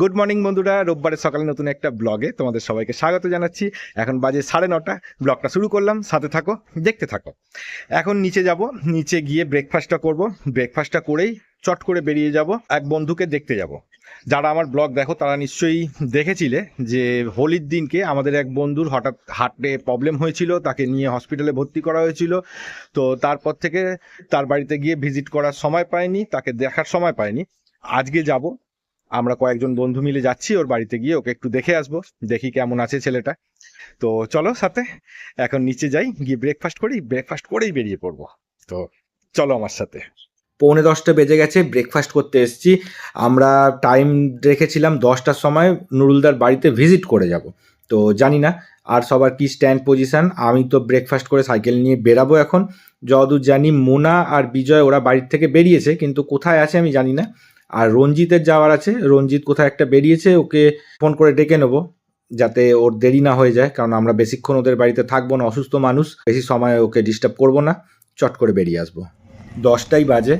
Good morning বন্ধুরা। রোববারের সকালে নতুন একটা ব্লগে তোমাদের সবাইকে স্বাগত জানাচ্ছি। এখন বাজে সাড়ে নটা। ব্লগটা শুরু করলাম। সাথে থাকো, দেখতে থাকো। এখন নিচে যাব। নিচে গিয়ে ব্রেকফাস্টটা করব। ব্রেকফাস্টটা করেই চট করে বেরিয়ে যাব। এক বন্ধুকে দেখতে যাব। যারা আমার ব্লগ দেখো, তারা নিশ্চয়ই দেখেছিলে যে হোলির দিনকে আমাদের এক বন্ধুর হঠাৎ হার্টে প্রবলেম হয়েছিল। তাকে নিয়ে হসপিটালে ভর্তি করা হয়েছিল। তো তারপর থেকে তার বাড়িতে গিয়ে ভিজিট করার সময় পাইনি। তাকে দেখার সময় পাইনি। আজকে যাব। আমরা কয়েকজন বন্ধু মিলে যাচ্ছি, ওর বাড়িতে গিয়ে ওকে একটু দেখে আসব, দেখি কেমন আছে ছেলেটা। তো চলো সাথে, এখন নিচে যাই, গিয়ে ব্রেকফাস্ট করি ব্রেকফাস্ট করেই বেরিয়ে পড়ব। তো চলো আমার সাথে। পৌনে দশটা বেজে গেছে ব্রেকফাস্ট করতে এসেছি। আমরা টাইম রেখেছিলাম দশটার সময়, নুরুলদার বাড়িতে ভিজিট করে যাব। তো জানি না আর সবার কি স্ট্যান্ড পজিশন আমি তো ব্রেকফাস্ট করে সাইকেল নিয়ে বেরাবো এখন। যতদূর জানি, মোনা আর বিজয় ওরা বাড়ির থেকে বেরিয়েছে, কিন্তু কোথায় আছে আমি জানি না। আর রঞ্জিতের যাওয়ার আছে। রঞ্জিত কোথায় একটা বেরিয়েছে ওকে ফোন করে ডেকে নেব যাতে ওর দেরি না হয়ে যায় কারণ আমরা বেশিক্ষণ ওদের বাড়িতে থাকব না অসুস্থ মানুষ বেশি সময় ওকে ডিস্টার্ব করব না। চট করে বেরিয়ে আসব। দশটাই বাজে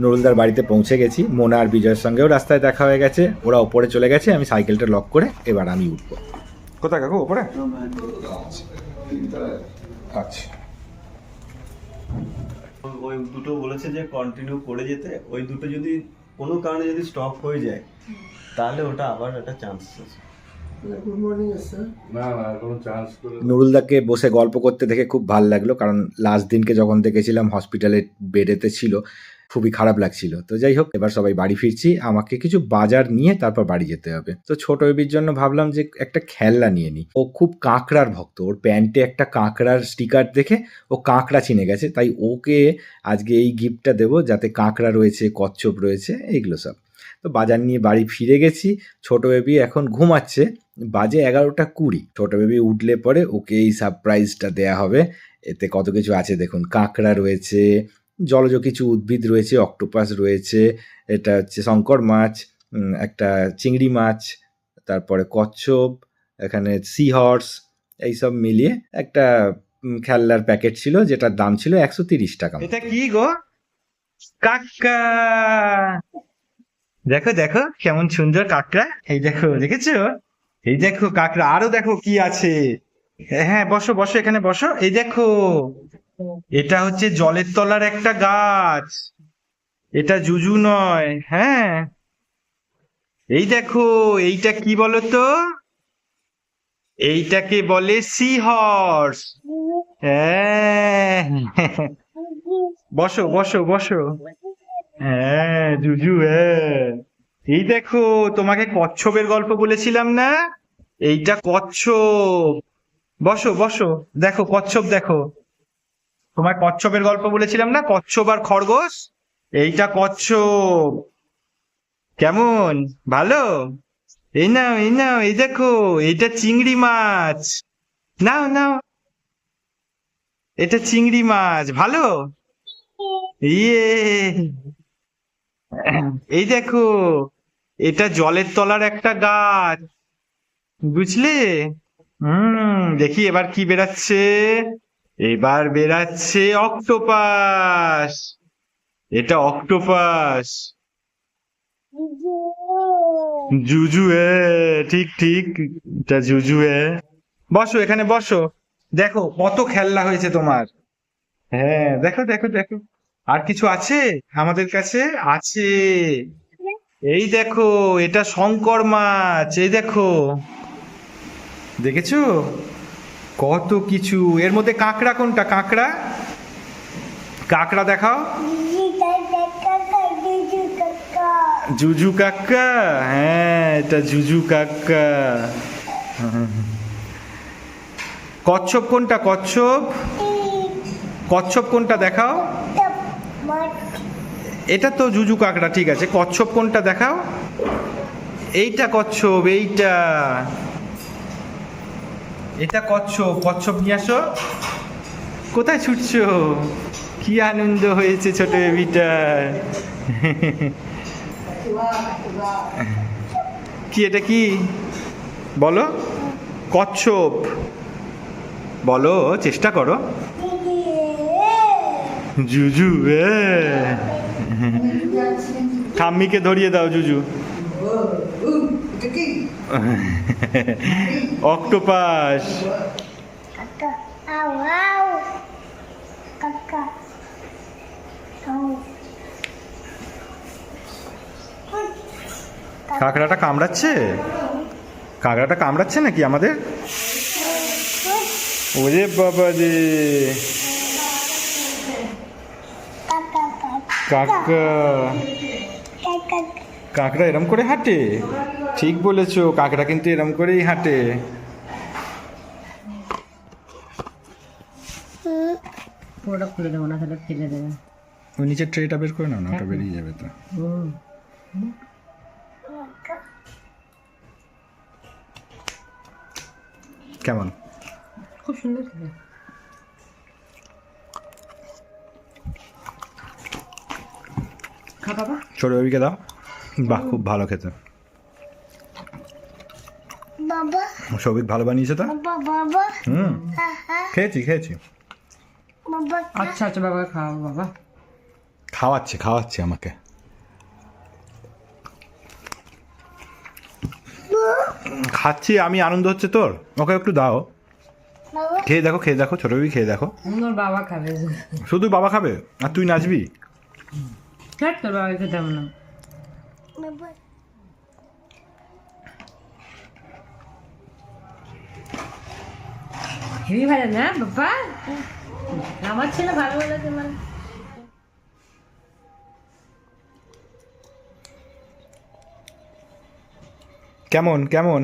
নুরুলদার বাড়িতে পৌঁছে গেছি। মোনা আর বিজয়ের সঙ্গেও রাস্তায় দেখা হয়ে গেছে। ওরা ওপরে চলে গেছে আমি সাইকেলটা লক করে এবার আমি উঠবো। কোথায় কাকু ওপরে? আচ্ছা। ওই দুটো বলেছে যে কন্টিনিউ করে যেতে ওই দুটো যদি কোনো কারণে যদি স্টপ হয়ে যায় তাহলে ওটা আবার একটা চান্স আছে। নুরুলদাকে বসে গল্প করতে দেখে খুব ভালো লাগল কারণ লাস্ট দিনকে যখন দেখেছিলাম হসপিটালে বেডেতে ছিল খুবই খারাপ লাগছিল। তো যাই হোক এবার সবাই বাড়ি ফিরছি আমাকে কিছু বাজার নিয়ে তারপর বাড়ি যেতে হবে। তো ছোট বেবির জন্য ভাবলাম যে একটা খেলনা নিয়ে নিই ও খুব কাঁকড়ার ভক্ত ওর প্যান্টে একটা কাঁকড়ার স্টিকার দেখে ও কাঁকড়া চিনে গেছে তাই ওকে আজকে এই গিফটটা দেবো যাতে কাঁকড়া রয়েছে কচ্ছপ রয়েছে এইগুলো সব। তো বাজার নিয়ে বাড়ি ফিরে গেছি। ছোট বেবি এখন ঘুমাচ্ছে বাজে এগারোটা কুড়ি। ছোট বেবি উঠলে পরে ওকে এই সারপ্রাইজটা দেয়া হবে। এতে কত কিছু আছে দেখুন কাঁকড়া রয়েছে জলজ কিছু উদ্ভিদ রয়েছে অক্টোপাস রয়েছে এটা হচ্ছে শঙ্কর মাছ একটা চিংড়ি মাছ তারপরে কচ্ছপ এখানে সি হর্স এইসব মিলিয়ে একটা উম, খেলনার প্যাকেট ছিল যেটার দাম ছিল একশো তিরিশ টাকা এটা কি গো? কাকা দেখো দেখো, কেমন সুন্দর কাকড়া। এই দেখো, দেখেছ? এই দেখো কাকড়া। আরও দেখো কি আছে। হ্যাঁ বসো বসো, এখানে বসো। এই দেখো, এটা হচ্ছে জলের তলার একটা গাছ। এটা জুজু নয় হ্যাঁ। এই দেখো, এইটা কি বলো তো এইটাকে বলে সি হর্স হ্যাঁ। বসো বসো বসো। হ্যাঁ জুজু হ্যাঁ। এই দেখো, তোমাকে কচ্ছপের গল্প বলেছিলাম না? এইটা কচ্ছপ। বসো বসো। দেখো, কচ্ছপ দেখো। তোমায় কচ্ছপের গল্প বলেছিলাম না? কচ্ছপ আর খরগোশ? এইটা কচ্ছপ। কেমন? ভালো? এই নাও এই নাও, এই দেখো, এইটা চিংড়ি মাছ। নাও নাও। এটা চিংড়ি মাছ। ভালো? ইয়ে। এই দেখো এটা জলের তলার একটা গাছ। বুঝলে? হুম দেখি এবার কি বেরাচ্ছে এবার বেরাচ্ছে অক্টোপাস। এটা অক্টোপাস। জুজু এ ঠিক ঠিক এটা জুজু এ। বসো এখানে বসো। দেখো কত খেলনা হয়েছে তোমার। হ্যাঁ দেখো দেখো দেখো। আর কিছু আছে আমাদের কাছে? আছে। এই দেখো, এটা শঙ্কর মাছ, এই দেখো। দেখেছ? কত কিছু। এর মধ্যে কাঁকড়া কোনটা? কাঁকড়া? কাঁকড়া দেখাও। জুজু কাকা হ্যাঁ এটা জুজু কাকা কচ্ছপ কোনটা? কচ্ছপ? কচ্ছপ কোনটা দেখাও। এটা তো জুজু কাকড়া, ঠিক আছে। কচ্ছপ কোনটা দেখাও? এইটা কচ্ছপ, এইটা। এটা কচ্ছপ কচ্ছপ নিয়ে আসো। কোথায় ছুটছো? কি আনন্দ হয়েছে ছোট বেবিটার কি এটা কি? বলো। কচ্ছপ। বলো, চেষ্টা করো। জুজু, এ। ঠাম্মিকে ধরিয়ে দাও, জুজু। অক্টোপাস. কাঁকড়াটা কামড়াচ্ছে? কাঁকড়াটা কামড়াচ্ছে নাকি আমাদের? ওরে বাবা রে কাকা. কাঁকড়া এরম করে হাঁটে। ঠিক বলেছ কাঁকড়া কিন্তু এরম করেই হাঁটে। পুরোটা খুলে দেবো না তাহলে ফেলে দেবে। ওই নিচের ট্রেটা বের করে নাও না ওটা বেরিয়ে যাবে তো। কেমন? খুব সুন্দর খা বাবা। ছোট বেবিকে দাও। বাহ খুব ভালো খেতে। Baba. সৌভিক ভালো বানিয়েছে তো? baba. হুম। খেয়েছি খেয়েছি. আচ্ছা আচ্ছা বাবা খাও বাবা। খাওয়াচ্ছে খাওয়াচ্ছে আমাকে। খাচ্ছি আমি আনন্দ হচ্ছে তোর। ওকে একটু দাও। খেয়ে দেখো খেয়ে দেখো ছোট বেবি খেয়ে দেখো। বাবা খাবে। শুধু বাবা খাবে? আর তুই নাচবি? খেট তোর বাবা খেতে হবে না। হেভি ভালো না বাবা? আমার ছেলে ভালো বলে তোমার কেমন কেমন?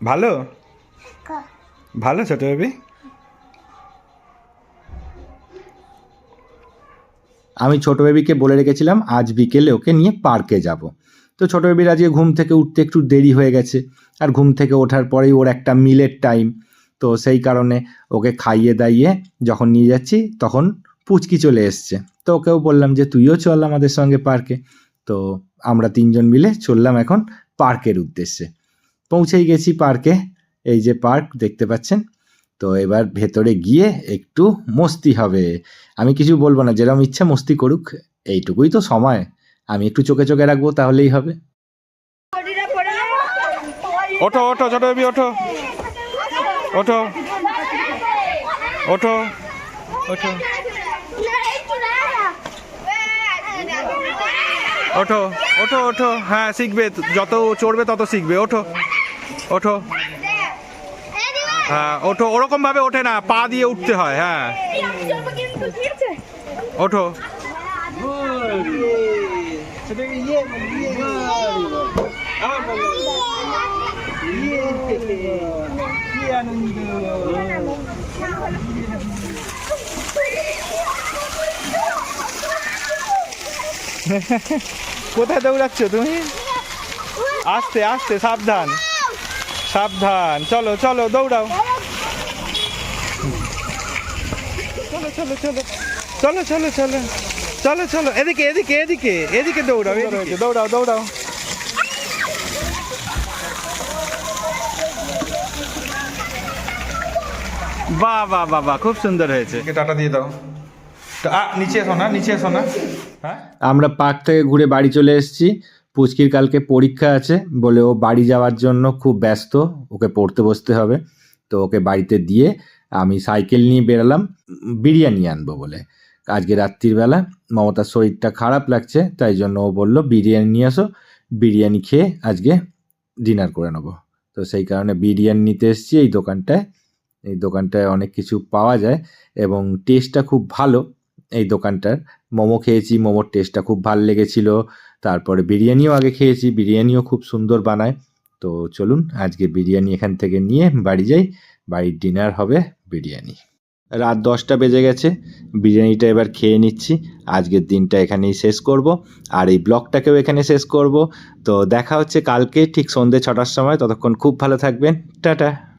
ভালো? ভালো ছোট বেবি? আমি ছোট বেবিকে বলে রেখেছিলাম, আজ বিকেলে ওকে নিয়ে পার্কে যাব। তো ছোট বেবির আজকে ঘুম থেকে উঠতে একটু দেরি হয়ে গেছে, আর ঘুম থেকে ওঠার পরেই ওর একটা মিলের টাইম। তো সেই কারণে ওকে খাইয়ে দাইয়ে যখন নিয়ে যাচ্ছি, তখন পুচকি চলে এসছে। তো ওকেও বললাম যে, তুইও চল আমাদের সঙ্গে পার্কে। তো আমরা তিনজন মিলে চললাম এখন পার্কের উদ্দেশ্যে। পৌঁছেই গেছি পার্কে। এই যে পার্ক, দেখতে পাচ্ছেন? তো এবার ভেতরে গিয়ে একটু মস্তি হবে। আমি কিছু বলব না যেরকম ইচ্ছা মস্তি করুক, এইটুকুই তো সময়। আমি একটু চোখে চোখে রাখব, তাহলেই হবে। ওঠো ওঠো ছোট বেবি ওঠো। ওঠো। ওঠো। ওঠো। ওঠো ওঠো ওঠো। হ্যাঁ শিখবে। যত চড়বে তত শিখবে। ওঠো। ওঠো। হ্যাঁ ওঠো ওরকম ভাবে ওঠে না, পা দিয়ে উঠতে হয় হ্যাঁ। ওঠো। কোথায় দৌড়াচ্ছ তুমি? আস্তে আস্তে, সাবধান। সাবধান। চলো চলো দৌড়াও। চলো চলো চলো। চলো চলো চলো। চলো চলো। এদিকে এদিকে এদিকে এদিকে দৌড়াও এদিকে। দৌড়াও দৌড়াও বাহ বাহ বাহ বাহ খুব সুন্দর হয়েছে। টাটা দিয়ে দাও। নিচে এসো না নিচে এসো না। হ্যাঁ? আমরা পার্ক থেকে ঘুরে বাড়ি চলে এসেছি। পুচকির কালকে পরীক্ষা আছে, বলে ও বাড়ি যাওয়ার জন্য খুব ব্যস্ত, ওকে পড়তে বসতে হবে। তো ওকে বাড়িতে দিয়ে আমি সাইকেল নিয়ে বেরালাম, বিরিয়ানি আনব বলে। আজকে রাত্রির বেলা, মমতার শরীরটা খারাপ লাগছে, তাই জন্য ও বলল, বিরিয়ানি নিয়ে আসো, বিরিয়ানি খেয়ে আজকে ডিনার করে নেব। তো সেই কারণে বিরিয়ানি নিতে এসেছি এই দোকানটায়। এই দোকানটায় অনেক কিছু পাওয়া যায় এবং টেস্টটা খুব ভালো এই দোকানটার। মোমো খেয়েছি, মোমোর টেস্টটা খুব ভালো লেগেছিল। তারপরে বিরিয়ানিও আগে খেয়েছি, বিরিয়ানিও খুব সুন্দর বানায়। তো চলুন, আজকে বিরিয়ানি এখান থেকে নিয়ে বাড়ি যাই। বাড়ির ডিনার হবে বিরিয়ানি। রাত দশটা বেজে গেছে, বিরিয়ানিটা এবার খেয়ে নিচ্ছি। আজকের দিনটা এখানেই শেষ করব। আর এই ব্লগটাকেও এখানে শেষ করব। তো দেখা হচ্ছে কালকে, ঠিক সন্ধ্যে ছটার সময়। ততক্ষণ খুব ভালো থাকবেন। টাটা!